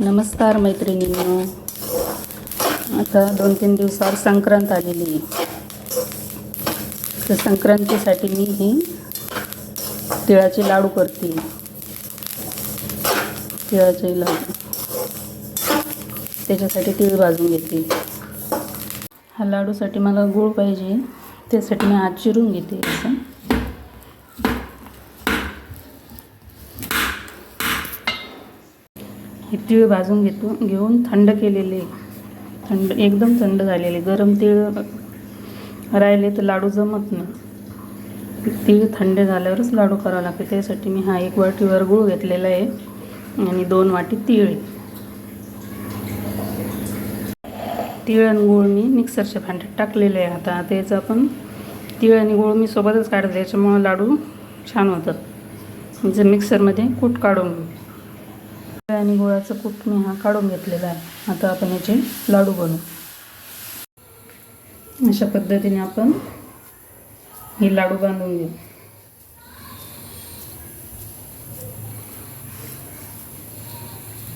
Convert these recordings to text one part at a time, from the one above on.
नमस्कार मैत्रिणींनो. आता दोन तीन दिवसावर संक्रांत आलेली आहे. तर संक्रांतीसाठी मी ही तिळाचे लाडू करते. तिळाचे लाडू. त्याच्यासाठी तीळ भाजून घेते. हा लाडूसाठी मला गूळ पाहिजे. त्यासाठी मी आज चिरून घेते असं. हे तीळ भाजून घेतो घेऊन थंड केलेले. थंड एकदम थंड झालेले. गरम तीळ राहिले तर लाडू जमत नाही. तीळ थंड झाल्यावरच लाडू करावं लागते. त्यासाठी मी हा एक वाटीवर गूळ घेतलेला आहे आणि दोन वाटी तीळ आहे. तीळ आणि गूळ मी मिक्सरच्या भांड्यात टाकलेले आहे. आता त्याचं आपण तीळ आणि गूळ मी सोबतच काढते त्याच्यामुळं लाडू छान होतात. म्हणजे मिक्सरमध्ये कूट काढून घेऊ आणि गुळाचं कूट मी हा काढून घेतलेला आहे. आता आपण याचे लाडू बनवू. अशा पद्धतीने आपण हे लाडू बांधून घेऊ.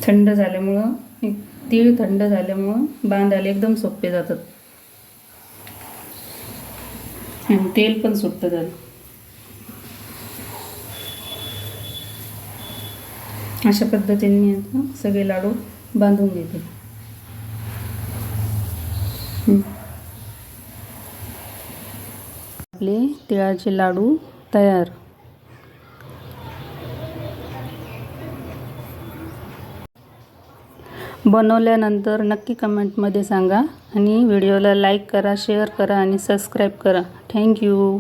थंड झाल्यामुळं एक तीळ थंड झाल्यामुळं बांधायला एकदम सोपे जातात. आणि तेल पण सुटतं त्याला अशा पद्धतीने मी आता सगळे लाडू बांधून घेते. आपले तिळाचे लाडू तयार. बनवल्यानंतर नक्की कमेंटमध्ये सांगा आणि व्हिडिओला लाईक करा शेअर करा आणि सबस्क्राईब करा. थँक्यू